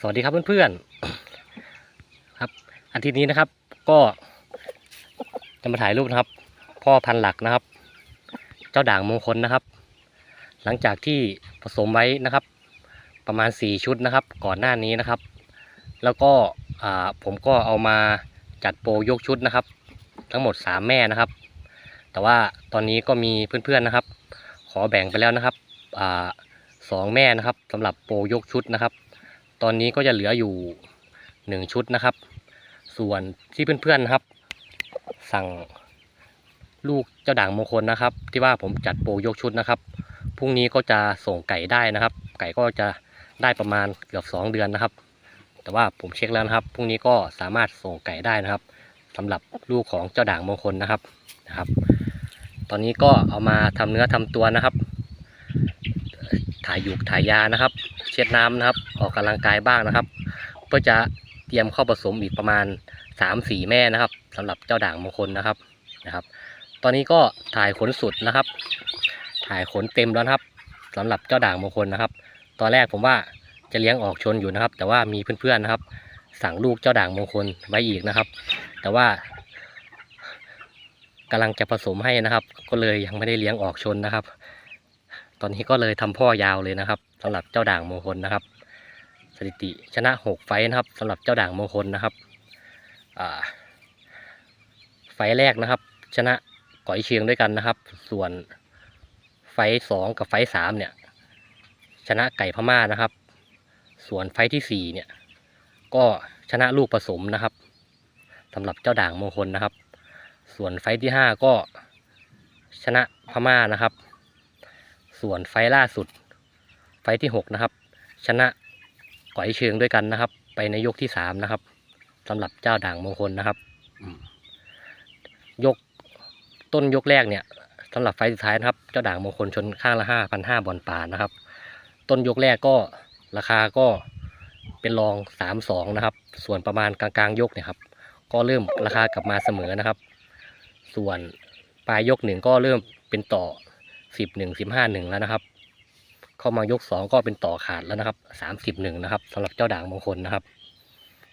สวัสดีครับเพื่อนๆครับอาทิตย์นี้นะครับ ก็จะมาถ่ายรูปนะครับ พ่อพันธุ์หลักนะครับ เจ้าด่างมงคลนะครับ หลังจากที่ผสมไว้นะครับ ประมาณ 4 ชุดนะครับ ก่อนหน้านี้นะครับ แล้วก็ผมก็เอามาจัดโปรยกชุดนะครับ ทั้งหมด 3 แม่นะครับ แต่ว่าตอนนี้ก็มีเพื่อนๆนะครับ ขอแบ่งไปแล้วนะครับสองแม่นะครับสำหรับโปรยกชุดนะครับ ตอนนี้ก็จะเหลืออยู่หนึ่งชุดนะครับ ส่วนที่เพื่อนๆนะครับ สั่งลูกเจ้าด่างมงคลนะครับ ที่ว่าผมจัดโปรยกชุดนะครับพรุ่งนี้ก็จะส่งไก่ได้นะครับ ไก่ก็จะได้ประมาณเกือบสองเดือนนะครับ แต่ว่าผมเช็คแล้วนะครับพรุ่งนี้ก็สามารถส่งไก่ได้นะครับสำหรับลูกของเจ้าด่างมงคลนะครับนะครับ ตอนนี้ก็เอามาทำเนื้อทำตัวนะครับ ถ่ายหยูกถ่ายยานะครับ เช็ดน้ำนะครับ ออกกำลังกายบ้างนะครับ เพื่อจะเตรียมเข้าผสมอีกประมาณ3-4แม่นะครับสำหรับเจ้าด่างมงคลนะครับนะครับ ตอนนี้ก็ถ่ายขนสุดนะครับ ถ่ายขนเต็มแล้วครับสำหรับเจ้าด่างมงคลนะครับ ตอนแรกผมว่าจะเลี้ยงออกชนอยู่นะครับ แต่ว่ามีเพื่อนๆนะครับ สั่งลูกเจ้าด่างมงคลไว้อีกนะครับ แต่ว่ากำลังจะผสมให้นะครับ ก็เลยยังไม่ได้เลี้ยงออกชนนะครับ ตอนนี้ก็เลยทำพ่อยาวเลยนะครับสำหรับเจ้าด่างมงคลนะครับ สถิติชนะหกไฟนะครับสำหรับเจ้าด่างมงคลนะครับไฟแรกนะครับ ชนะก่อยเชียงด้วยกันนะครับ ส่วนไฟสองกับไฟสามเนี่ย ชนะไก่พม่านะครับ ส่วนไฟที่สี่เนี่ย ก็ชนะลูกผสมนะครับสำหรับเจ้าด่างมงคลนะครับ ส่วนไฟท์ที่ห้าก็ชนะพม่านะครับ ส่วนไฟล่าสุด ไฟที่หกนะครับ ชนะก่อยเชิงด้วยกันนะครับ ไปในยกที่สามนะครับสำหรับเจ้าด่างมงคลนะครับยกต้นยกแรกเนี่ยสำหรับไฟสุดท้ายนะครับ เจ้าด่างมงคลชนข้างละห้าพันห้าบอลป่านะครับ ต้นยกแรกก็ราคาก็เป็นรองสามสองนะครับ ส่วนประมาณกลางๆยกเนี่ยครับก็เริ่มราคากลับมาเสมอนะครับ ส่วนปลายยกหนึ่งก็เริ่มเป็นต่อ สิบหนึ่งสิบห้าหนึ่งแล้วนะครับ เข้ามายกสองก็เป็นต่อขาดแล้วนะครับสามสิบหนึ่งนะครับสำหรับเจ้าด่างมงคลนะครับ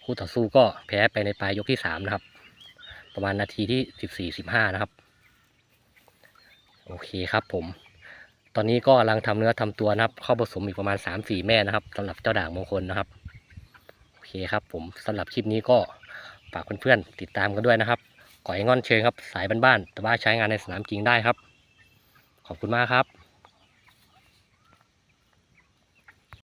คู่ต่อสู้ก็แพ้ไปในปลายยกที่สามนะครับ ประมาณนาทีที่สิบสี่สิบห้านะครับ โอเคครับผม ตอนนี้ก็กำลังทำเนื้อทำตัวนะครับ เข้าผสมอีกประมาณสามสี่แม่นะครับสำหรับเจ้าด่างมงคลนะครับโอเคครับ ผมสำหรับคลิปนี้ก็ฝากเพื่อนๆติดตามกันด้วยนะครับก่อยงอนเชิงครับ สายบ้านๆแต่ว่าใช้งานในสนามจริงได้ครับ ขอบคุณมากครับ